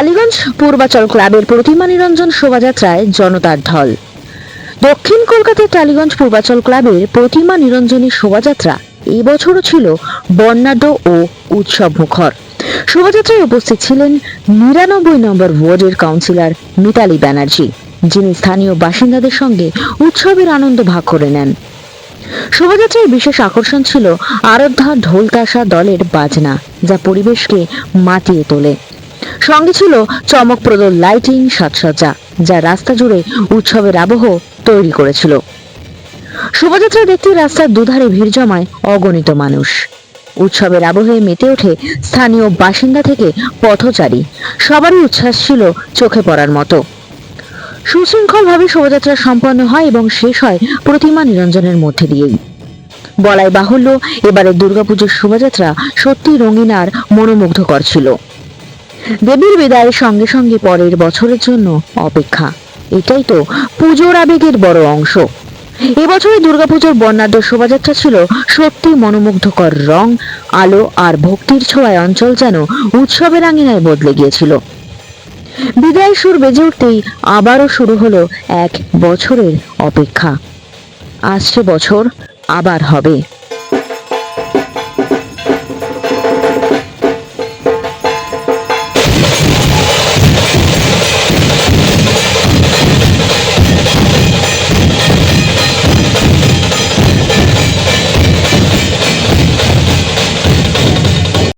টালিগঞ্জ পূর্বাচল ক্লাবের প্রতিমা নিরঞ্জন শোভাযাত্রায় জনতার ঢল। দক্ষিণ কলকাতার টালিগঞ্জ পূর্বাচল ক্লাবের প্রতিমা নিরঞ্জনী শোভাযাত্রা এবছরও ছিল বর্ণাঢ্য ও উৎসব মুখর। শোভাযাত্রায় উপস্থিত ছিলেন নিরানব্বই নম্বর ওয়ার্ডের কাউন্সিলর মিতালি ব্যানার্জি, যিনি স্থানীয় বাসিন্দাদের সঙ্গে উৎসবের আনন্দ ভাগ করে নেন। শোভাযাত্রায় বিশেষ আকর্ষণ ছিল আরাধ্যা ঢোলতাসা দলের বাজনা, যা পরিবেশকে মাতিয়ে তোলে। সঙ্গে ছিল চমকপ্রদ লাইটিং সাজসজ্জা, যা রাস্তা জুড়ে উৎসবের আবহ তৈরি করেছিল। শোভাযাত্রা দেখতে রাস্তার দুধারে ভিড় জমায় অগণিত মানুষ। উৎসবের আবহে মেতে ওঠে স্থানীয় বাসিন্দা থেকে পথচারী। সবারই উচ্ছ্বাস ছিল চোখে পড়ার মতো। সুশৃঙ্খলভাবে শোভাযাত্রা সম্পন্ন হয় এবং শেষ হয় প্রতিমা নিরঞ্জনের মধ্যে দিয়েই। বলাই বাহুল্য এবারে দুর্গাপুজোর শোভাযাত্রা সত্যি রঙিন আর মনোমুগ্ধকর ছিল। দেবীর বিদায়ের সঙ্গে সঙ্গে পরের বছরের জন্য অপেক্ষা। এটাই তো পুজোর আবেগের বড় অংশ। এবছরের দুর্গাপুজোর বর্ণাঢ্য শোভাযাত্রা ছিল সত্যি মনোমুগ্ধকর রং, আলো আর ভক্তির ছোঁয়ায় অঞ্চল যেন উৎসবের আঙিনায় বদলে গিয়েছিল। বিদায় সুর বেজে উঠতেই আবারও শুরু হলো এক বছরের অপেক্ষা। আসছে বছর আবার হবে।